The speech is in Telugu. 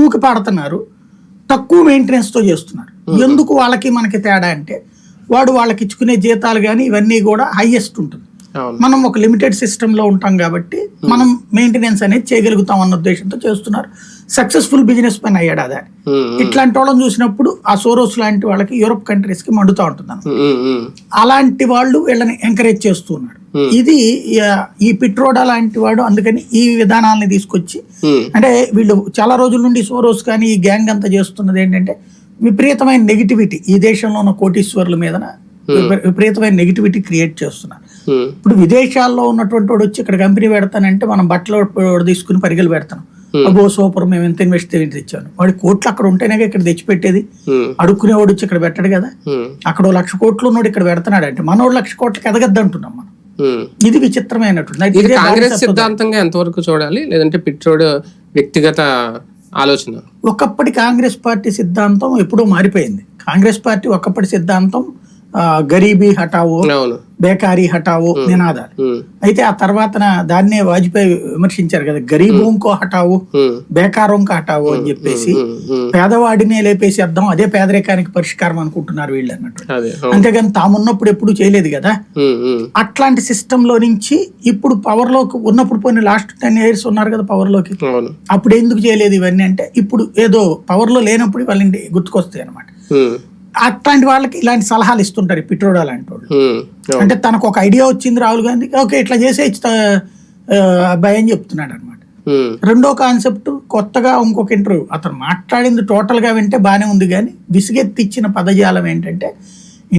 ఎక్కువకి పాడుతున్నారు తక్కువ మెయింటెనెన్స్తో చేస్తున్నారు. ఎందుకు వాళ్ళకి మనకి తేడా అంటే వాడు వాళ్ళకి ఇచ్చుకునే జీతాలు కానీ ఇవన్నీ కూడా హైయెస్ట్ ఉంటుంది. మనం ఒక లిమిటెడ్ సిస్టమ్లో ఉంటాం కాబట్టి మనం మెయింటెనెన్స్ అనేది చేయగలుగుతాం అన్న ఉద్దేశంతో చేస్తున్నారు. సక్సెస్ఫుల్ బిజినెస్ పని అయ్యాడు అదే. ఇట్లాంటి వాళ్ళని చూసినప్పుడు ఆ సోరోస్ లాంటి వాళ్ళకి యూరోప్ కంట్రీస్కి మండుతూ ఉంటుంది అలాంటి వాళ్ళు వీళ్ళని ఎంకరేజ్ చేస్తున్నాడు ఇది ఆ, ఈ పిట్రోడా లాంటి వాడు అందుకని ఈ విధానాలని తీసుకొచ్చి ఉమ్, అంటే వీళ్ళు చాలా రోజుల నుండి సోరోస్ కానీ ఈ గ్యాంగ్ అంతా చేస్తున్నది ఏంటంటే విపరీతమైన నెగిటివిటీ ఈ దేశంలో ఉన్న కోటీశ్వర్ల మీద విపరీతమైన నెగిటివిటీ క్రియేట్ చేస్తున్నారు. ఇప్పుడు విదేశాల్లో ఉన్నటువంటి వాడు వచ్చి ఇక్కడ కంపెనీ పెడతానంటే మనం బట్టలు తీసుకుని పరిగెలు పెడతాం. అబ్బో సూపర్ మేము ఎంత ఇన్వెస్ట్ తెచ్చాను వాడి కోట్లు అక్కడ ఉంటేనే ఇక్కడ తెచ్చిపెట్టేది. అడుక్కునేవాడు వచ్చి ఇక్కడ పెట్టడు కదా. అక్కడ లక్ష కోట్లు ఉన్నాడు ఇక్కడ పెడుతున్నాడు అంటే మనోడు లక్ష కోట్లకి ఎదగద్దు అంటున్నాం మనం. ఇది విచిత్రమైనటువంటి. ఇది కాంగ్రెస్. సిద్ధాంతంగా ఎంతవరకు చూడాలి? లేదంటే పిట్రోడ్ వ్యక్తిగత ఆలోచన? ఒకప్పటి కాంగ్రెస్ పార్టీ సిద్ధాంతం ఎప్పుడూ మారిపోయింది. కాంగ్రెస్ పార్టీ ఒకప్పటి సిద్ధాంతం ఆ, గరీబీ అవును. బేకారీ హటావో నినాదాలు. అయితే ఆ తర్వాత దాన్నే వాజ్పేయి విమర్శించారు కదా గరీబోంకో హటావో ఉమ్, బేకారోంకో హటావో అని చెప్పేసి పేదవాడినే లేపేసేద్దాం అదే పేదరికానికి పరిష్కారం అనుకుంటున్నారు వీళ్ళు అన్నట్టు. అంతేగాని తామున్నప్పుడు ఎప్పుడు చేయలేదు కదా. అట్లాంటి సిస్టమ్లో నుంచి ఇప్పుడు పవర్లోకి ఉన్నప్పుడు పోయిన లాస్ట్ టెన్ ఇయర్స్ ఉన్నారు కదా పవర్లోకి అప్పుడు ఎందుకు చేయలేదు ఇవన్నీ అంటే ఇప్పుడు ఏదో పవర్లో లేనప్పుడు వాళ్ళని గుర్తుకొస్తాయి అనమాట అట్లాంటి వాళ్ళకి ఇలాంటి సలహాలు ఇస్తుంటారు పిట్రోడా లాంటి వాళ్ళు. అంటే తనకు ఒక ఐడియా వచ్చింది రాహుల్ గాంధీ ఓకే ఇట్లా చేసే అబ్బాయి అని చెప్తున్నాడు అనమాట రెండో కాన్సెప్ట్ కొత్తగా ఇంకొక ఇంటర్వ్యూ. అతను మాట్లాడింది టోటల్గా వింటే బానే ఉంది కానీ విసిగెత్తిచ్చిన పదజాలం ఏంటంటే